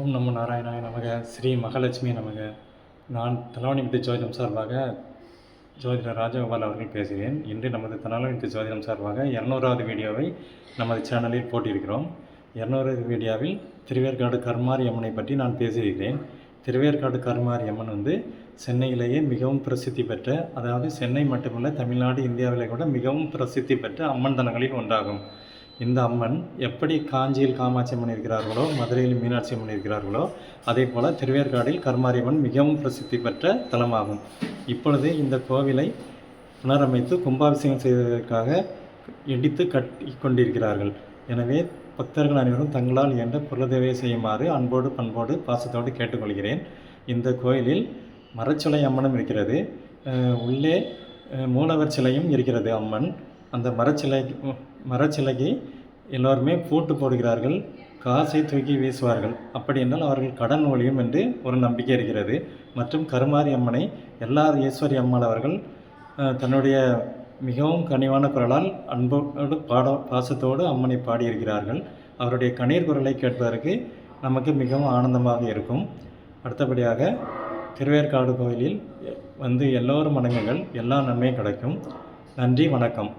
ஓம் நமோ நாராயணாய நமக. ஸ்ரீ மகாலட்சுமி நமக. நான் தலவாணிபதி ஜோதிடம் சார்பாக ஜோதிடர் ராஜகோபால் அவர்கள் பேசுகிறேன். இன்று நமது தலவாணிபதி ஜோதிடம் சார்பாக இரநூறாவது வீடியோவை நமது சேனலில் போட்டிருக்கிறோம். இரநூறாவது வீடியோவில் திருவேற்காடு கருமாரி அம்மனை பற்றி நான் பேசியிருக்கிறேன். திருவேற்காடு கருமாரி அம்மன் வந்து சென்னையிலேயே மிகவும் பிரசித்தி பெற்ற அதாவது சென்னை மட்டுமல்ல தமிழ்நாடு இந்தியாவிலே கூட மிகவும் பிரசித்தி பெற்ற அம்மன் தலங்களில் ஒன்றாகும். இந்த அம்மன் எப்படி காஞ்சியில் காமாட்சி அம்மன் இருக்கிறார்களோ மதுரையில் மீனாட்சி அம்மன் இருக்கிறார்களோ அதே போல் திருவேற்காடில் கருமாரியம்மன் மிகவும் பிரசித்தி பெற்ற தலமாகும். இப்பொழுது இந்த கோவிலை புனரமைத்து கும்பாபிஷேகம் செய்வதற்காக இடித்து கட்டி கொண்டிருக்கிறார்கள் எனவே பக்தர்கள் அனைவரும் தங்களால் இயன்ற புலதேவை செய்யுமாறு அன்போடு பண்போடு பாசத்தோடு கேட்டுக்கொள்கிறேன். இந்த கோயிலில் மரச்சிலை அம்மனும் இருக்கிறது. உள்ளே மூலவர் சிலையும் இருக்கிறது அம்மன். அந்த மரச்சிலை மரச்சிலைக்கு எல்லோருமே பூட்டு போடுகிறார்கள். காசை தூக்கி வீசுவார்கள். அப்படி என்றால் அவர்கள் கடன் ஒழியும் என்று ஒரு நம்பிக்கை இருக்கிறது. மற்றும் கருமாரி அம்மனை எல்லார் ஈஸ்வரி அம்மாள் அவர்கள் தன்னுடைய மிகவும் கனிவான குரலால் அன்போடு பாட பாசத்தோடு அம்மனை பாடியிருக்கிறார்கள். அவருடைய கண்ணீர் குரலை கேட்பதற்கு நமக்கு மிகவும் ஆனந்தமாக இருக்கும். அடுத்தபடியாக திருவேற்காடு கோயிலில் வந்து எல்லோரும் வணங்குங்கள். எல்லா நன்மையும் கிடைக்கும். நன்றி வணக்கம்.